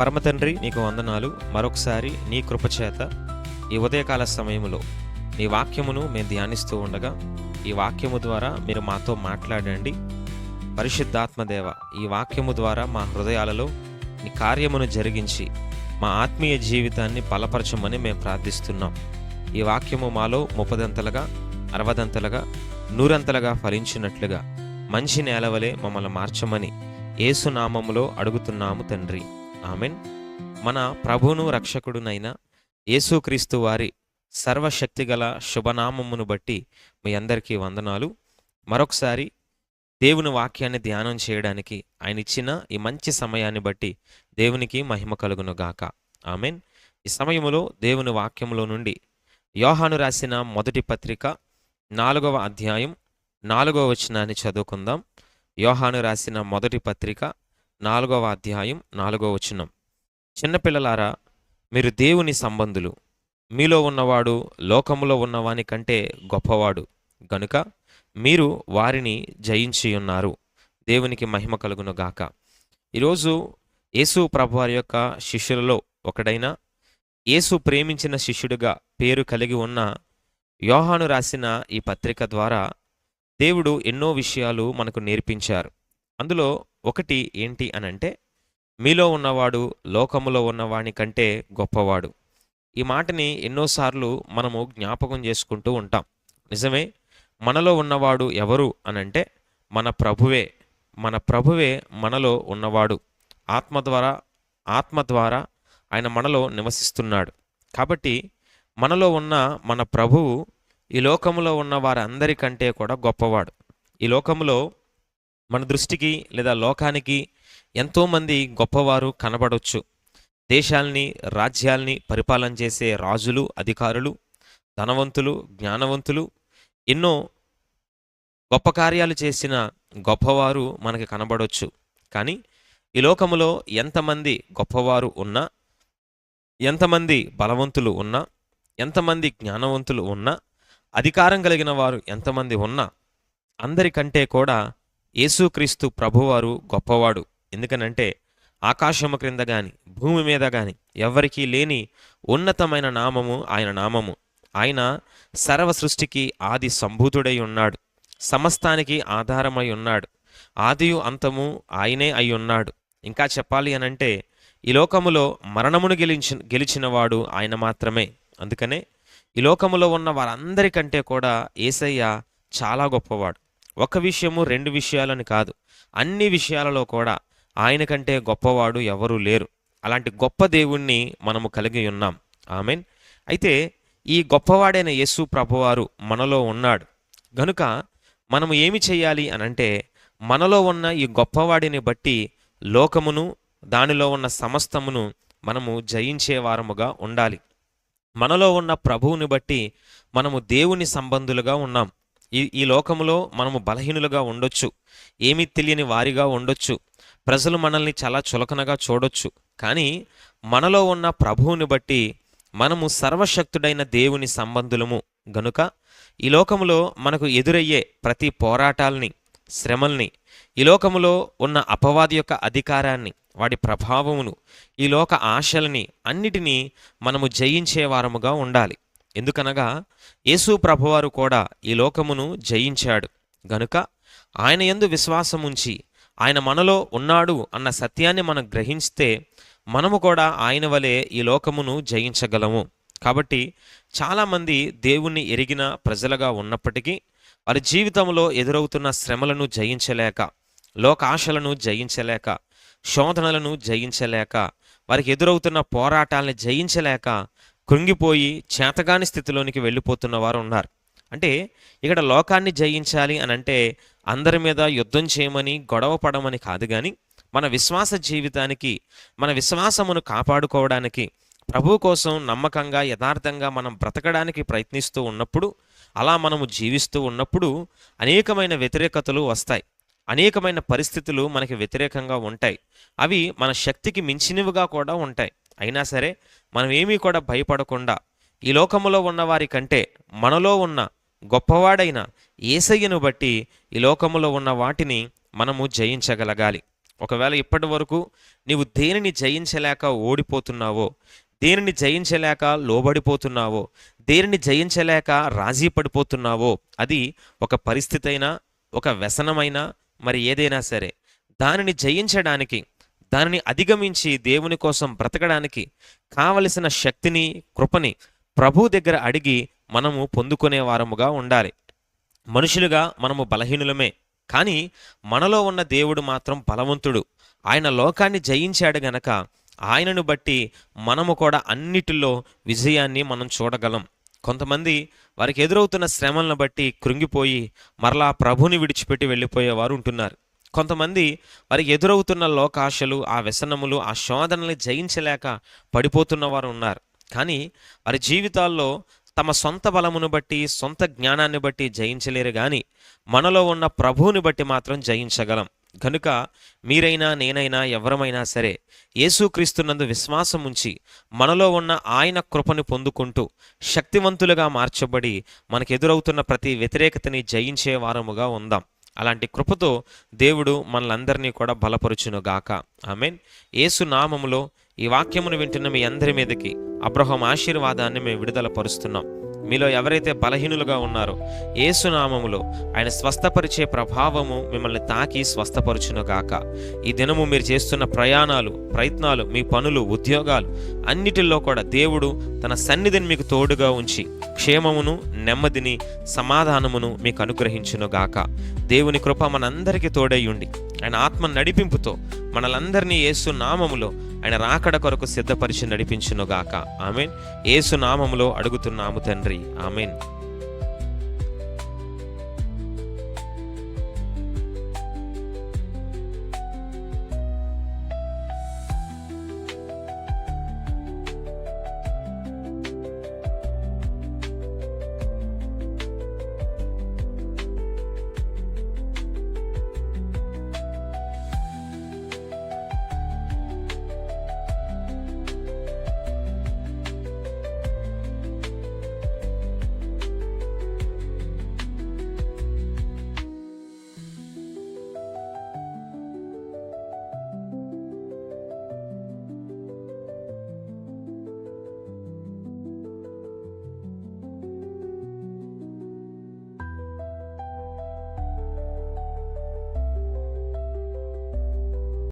పరమతండ్రి నీకు వందనాలు. మరొకసారి నీ కృపచేత ఈ ఉదయకాల సమయంలో నీ వాక్యమును మేము ధ్యానిస్తూ ఉండగా ఈ వాక్యము ద్వారా మీరు మాతో మాట్లాడండి. పరిశుద్ధాత్మదేవ ఈ వాక్యము ద్వారా మా హృదయాలలో నీ కార్యమును జరిగించి మా ఆత్మీయ జీవితాన్ని బలపరచమని మేము ప్రార్థిస్తున్నాం. ఈ వాక్యము మాలో ముప్పదంతలుగా అరవదంతలుగా నూరంతలుగా ఫలించినట్లుగా మంచి నేలవలే మమ్మల్ని మార్చమని ఏసునామములో అడుగుతున్నాము తండ్రి. ఆమెన్. మన ప్రభువును రక్షకుడునైన యేసుక్రీస్తు వారి సర్వశక్తిగల శుభనామమును బట్టి మీ అందరికీ వందనాలు. మరొకసారి దేవుని వాక్యాన్ని ధ్యానం చేయడానికి ఆయన ఇచ్చిన ఈ మంచి సమయాన్ని బట్టి దేవునికి మహిమ కలుగును గాక. ఆమెన్. ఈ సమయంలో దేవుని వాక్యంలో నుండి యోహాను రాసిన మొదటి పత్రిక నాలుగవ అధ్యాయం నాలుగవ వచనాన్ని చదువుకుందాం. యోహాను రాసిన మొదటి పత్రిక నాలుగవ అధ్యాయం నాలుగవ వచనం. చిన్నపిల్లలారా మీరు దేవుని సంబంధులు. మీలో ఉన్నవాడు లోకములో ఉన్నవాని కంటే గొప్పవాడు. గనుక మీరు వారిని జయించి ఉన్నారు దేవునికి మహిమ కలుగును గాక. ఈరోజు యేసు ప్రభువారి యొక్క శిష్యులలో ఒకడైన యేసు ప్రేమించిన శిష్యుడిగా పేరు కలిగి ఉన్న యోహాను రాసిన ఈ పత్రిక ద్వారా దేవుడు ఎన్నో విషయాలు మనకు నేర్పించారు. అందులో ఒకటి ఏంటి అనంటే మీలో ఉన్నవాడు లోకములో ఉన్నవాని కంటే గొప్పవాడు. ఈ మాటని ఎన్నోసార్లు మనము జ్ఞాపకం చేసుకుంటూ ఉంటాం. నిజమే? మనలో ఉన్నవాడు ఎవరు అనంటే మన ప్రభువే. మన ప్రభువే మనలో ఉన్నవాడు. ఆత్మ ద్వారా ఆత్మ ద్వారా ఆయన మనలో నివసిస్తున్నాడు. కాబట్టి మనలో ఉన్న మన ప్రభువు ఈ లోకములో ఉన్న వారందరికంటే కూడా గొప్పవాడు. ఈ లోకములో మన దృష్టికి లేదా లోకానికి ఎంతోమంది గొప్పవారు కనబడవచ్చు దేశాల్ని రాజ్యాల్ని పరిపాలన చేసే రాజులు అధికారులు ధనవంతులు జ్ఞానవంతులు ఎన్నో గొప్ప కార్యాలు చేసిన గొప్పవారు మనకి కనబడవచ్చు కానీ ఈ లోకములో ఎంతమంది గొప్పవారు ఉన్నా ఎంతమంది బలవంతులు ఉన్నా ఎంతమంది జ్ఞానవంతులు ఉన్నా అధికారం కలిగిన వారు ఎంతమంది ఉన్నా అందరికంటే కూడా యేసుక్రీస్తు ప్రభువారు గొప్పవాడు. ఎందుకనంటే ఆకాశము క్రింద గాని భూమి మీద గాని ఎవ్వరికీ లేని ఉన్నతమైన నామము ఆయన నామము. ఆయన సర్వ సృష్టికి ఆది సంభూతుడై ఉన్నాడు. సమస్తానికి ఆధారమై ఉన్నాడు. ఆదియు అంతము ఆయనే అయి ఉన్నాడు. ఇంకా చెప్పాలి అనంటే ఈ లోకములో మరణమును గెలిచి గెలిచినవాడు ఆయన మాత్రమే. అందుకనే ఈ లోకములో ఉన్న వారందరికంటే కూడా ఏసయ్య చాలా గొప్పవాడు. ఒక విషయము రెండు విషయాలని కాదు. అన్ని విషయాలలో కూడా ఆయన కంటే గొప్పవాడు ఎవరూ లేరు. అలాంటి గొప్ప దేవుణ్ణి మనము కలిగి ఉన్నాం. ఆమెన్. అయితే ఈ గొప్పవాడైన యేసు ప్రభువారు మనలో ఉన్నాడు. గనుక మనము ఏమి చేయాలి అనంటే మనలో ఉన్న ఈ గొప్పవాడిని బట్టి లోకమును దానిలో ఉన్న సమస్తమును మనము జయించే వారముగా ఉండాలి. మనలో ఉన్న ప్రభువుని బట్టి మనము దేవుని సంబంధులుగా ఉన్నాం. ఈ ఈ లోకములో మనము బలహీనులుగా ఉండొచ్చు. ఏమీ తెలియని వారిగా ఉండొచ్చు. ప్రజలు మనల్ని చాలా చులకనగా చూడొచ్చు. కానీ మనలో ఉన్న ప్రభువుని బట్టి మనము సర్వశక్తుడైన దేవుని సంబంధులము. గనుక ఈ లోకములో మనకు ఎదురయ్యే ప్రతి పోరాటాల్ని శ్రమల్ని ఈ లోకములో ఉన్న అపవాది యొక్క అధికారాన్ని వాడి ప్రభావమును ఈ లోక ఆశల్ని అన్నిటినీ మనము జయించే వారముగా ఉండాలి. ఎందుకనగా యేసు ప్రభువారు కూడా ఈ లోకమును జయించాడు. గనుక ఆయన ఎందు విశ్వాసముంచి ఆయన మనలో ఉన్నాడు అన్న సత్యాన్ని మనం గ్రహిస్తే మనము కూడా ఆయన వలె ఈ లోకమును జయించగలము. కాబట్టి చాలామంది దేవుణ్ణి ఎరిగిన ప్రజలుగా ఉన్నప్పటికీ వారి జీవితంలో ఎదురవుతున్న శ్రమలను జయించలేక లోకాశలను జయించలేక శోధనలను జయించలేక వారికి ఎదురవుతున్న పోరాటాలను జయించలేక కృంగిపోయి చేతగాని స్థితిలోనికి వెళ్ళిపోతున్న వారు ఉన్నారు అంటే ఇక్కడ లోకాన్ని జయించాలి అని అంటే అందరి మీద యుద్ధం చేయమని గొడవ పడమని కాదు కానీ మన విశ్వాస జీవితానికి మన విశ్వాసమును కాపాడుకోవడానికి ప్రభు కోసం నమ్మకంగా యథార్థంగా మనం బ్రతకడానికి ప్రయత్నిస్తూ ఉన్నప్పుడు అలా మనము జీవిస్తూ ఉన్నప్పుడు అనేకమైన వ్యతిరేకతలు వస్తాయి. అనేకమైన పరిస్థితులు మనకి వ్యతిరేకంగా ఉంటాయి. అవి మన శక్తికి మించినవిగా కూడా ఉంటాయి. అయినా సరే మనం ఏమీ కూడా భయపడకుండా ఈ లోకములో ఉన్నవారి కంటే మనలో ఉన్న గొప్పవాడైన ఏసయ్యను బట్టి ఈ లోకములో ఉన్న వాటిని మనము జయించగలగాలి. ఒకవేళ ఇప్పటి వరకు నీవు దేనిని జయించలేక ఓడిపోతున్నావో దేనిని జయించలేక లోబడిపోతున్నావో దేనిని జయించలేక రాజీ పడిపోతున్నావో అది ఒక పరిస్థితి అయినా ఒక వ్యసనమైనా మరి ఏదైనా సరే దానిని జయించడానికి దానిని అధిగమించి దేవుని కోసం బ్రతకడానికి కావలసిన శక్తిని కృపని ప్రభు దగ్గర అడిగి మనము పొందుకునే వారముగా ఉండాలి. మనుషులుగా మనము బలహీనులమే కానీ మనలో ఉన్న దేవుడు మాత్రం బలవంతుడు. ఆయన లోకాన్ని జయించాడు గనక ఆయనను బట్టి మనము కూడా అన్నిటిలో విజయాన్ని మనం చూడగలం. కొంతమంది వారికి ఎదురవుతున్న శ్రమలను బట్టి కృంగిపోయి మరలా ప్రభుని విడిచిపెట్టి వెళ్ళిపోయేవారు ఉంటున్నారు. కొంతమంది వారికి ఎదురవుతున్న లోకాశలు ఆ వ్యసనములు ఆ శోధనల్ని జయించలేక పడిపోతున్న వారు ఉన్నారు. కానీ వారి జీవితాల్లో తమ సొంత బలమును బట్టి సొంత జ్ఞానాన్ని బట్టి జయించలేరు కానీ మనలో ఉన్న ప్రభువుని బట్టి మాత్రం జయించగలం. కనుక మీరైనా నేనైనా ఎవరమైనా సరే యేసుక్రీస్తునందు విశ్వాసం ఉంచి మనలో ఉన్న ఆయన కృపను పొందుకుంటూ శక్తివంతులుగా మార్చబడి మనకు ఎదురవుతున్న ప్రతి వ్యతిరేకతని జయించే వారముగా ఉందాం. అలాంటి కృపతో దేవుడు మనలందరినీ కూడా బలపరుచును గాక ఆమెన్. యేసు నామములో ఈ వాక్యమును వింటున్న మీ అందరి మీదకి అబ్రహం ఆశీర్వాదాన్ని మేము విడుదల పరుస్తున్నాం. మీలో ఎవరైతే బలహీనులుగా ఉన్నారో ఏసునామములో ఆయన స్వస్థపరిచే ప్రభావము మిమ్మల్ని తాకి స్వస్థపరుచునుగాక. ఈ దినము మీరు చేస్తున్న ప్రయాణాలు ప్రయత్నాలు మీ పనులు ఉద్యోగాలు అన్నిటిలో కూడా దేవుడు తన సన్నిధిని మీకు తోడుగా ఉంచి క్షేమమును నెమ్మదిని సమాధానమును మీకు అనుగ్రహించునుగాక. దేవుని కృప మనందరికీ తోడయ్యుండి. ఆయన ఆత్మ నడిపింపుతో మనలందరినీ ఏసు నామములో ఆయన రాకడ కొరకు సిద్ధపరిచి నడిపించునుగాక. ఆమెన్. యేసు నామములో అడుగుతున్నాము తండ్రి. ఆమెన్.